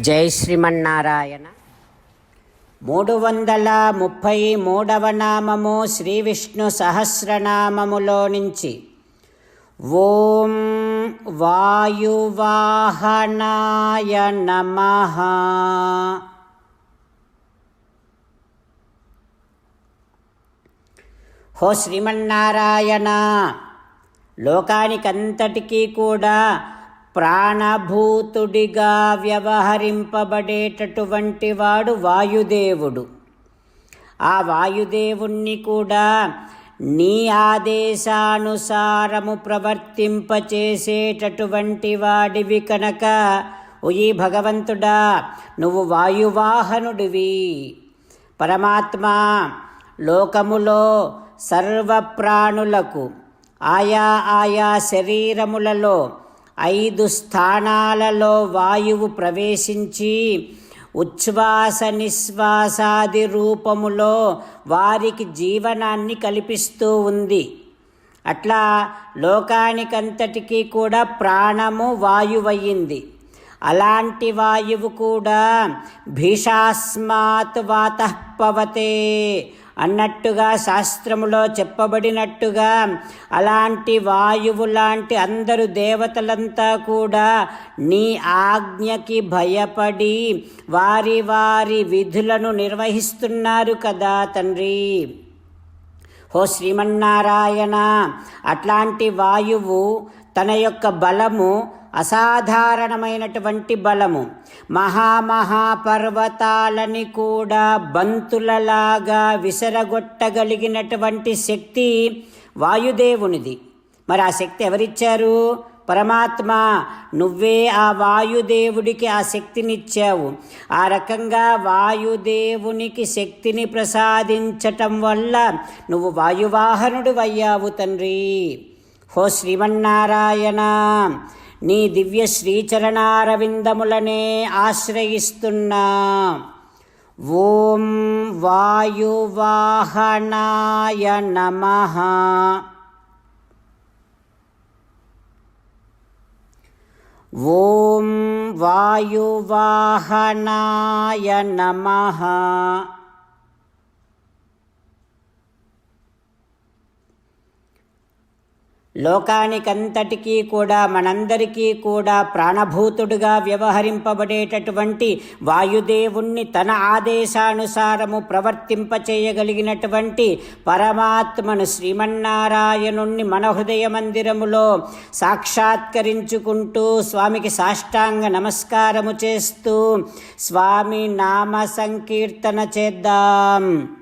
జై శ్రీమన్నారాయణ. మూడు వందల ముప్పై మూడవ నామము శ్రీ విష్ణు సహస్రనామములో నుంచి. ఓం వాయువాహనాయ నమ. హో శ్రీమన్నారాయణ లోకానికంతటికీ కూడా ప్రాణభూతుడిగా వ్యవహరింపబడేటటువంటి వాడు వాయుదేవుడు. ఆ వాయుదేవుణ్ణి కూడా నీ ఆదేశానుసారము ప్రవర్తింపచేసేటటువంటి వాడివి కనుక ఉయి భగవంతుడా నువ్వు వాయువాహనుడివి. పరమాత్మ లోకములో సర్వప్రాణులకు ఆయా ఆయా శరీరములలో ఐదు స్థానాలలో వాయువు ప్రవేశించి ఉచ్ఛ్వాస నిశ్వాసాది రూపములో వారికి జీవనాన్ని కల్పిస్తూ ఉంది. అట్లా లోకానికంతటికీ కూడా ప్రాణము వాయువయ్యింది. అలాంటి వాయువు కూడా భీషాస్మాత్ వాతపవతే అన్నట్టుగా శాస్త్రములో చెప్పబడినట్టుగా అలాంటి వాయువు లాంటి అందరు దేవతలంతా కూడా నీ ఆజ్ఞకి భయపడి వారి వారి విధులను నిర్వహిస్తున్నారు కదా తండ్రి. ఓ శ్రీమన్నారాయణ అట్లాంటి వాయువు తన యొక్క బలము అసాధారణమైనటువంటి బలము. మహామహాపర్వతాలని కూడా బంతులలాగా విసరగొట్టగలిగినటువంటి శక్తి వాయుదేవునిది. మరి ఆ శక్తి ఎవరిచ్చారు? పరమాత్మ. నువ్వే ఆ వాయుదేవుడికి ఆ శక్తినిచ్చావు. ఆ రకంగా వాయుదేవునికి శక్తిని ప్రసాదించటం వల్ల నువ్వు వాయువాహనుడు అయ్యావు తండ్రి. హో శ్రీమన్నారాయణ. నీ దివ్య శ్రీచరణారవిందములనే ఆశ్రయిస్తున్నా. ఓం వాయువాహనాయ నమః. ఓం వాయువాహనాయ నమః. లోకానికంతటికీ కూడా మనందరికీ కూడా ప్రాణభూతుడుగా వ్యవహరింపబడేటటువంటి వాయుదేవుణ్ణి తన ఆదేశానుసారము ప్రవర్తింపచేయగలిగినటువంటి పరమాత్మను శ్రీమన్నారాయణుణ్ణి మన హృదయ మందిరములో సాక్షాత్కరించుకుంటూ స్వామికి సాష్టాంగ నమస్కారము చేస్తూ స్వామి నామ సంకీర్తన చేద్దాం.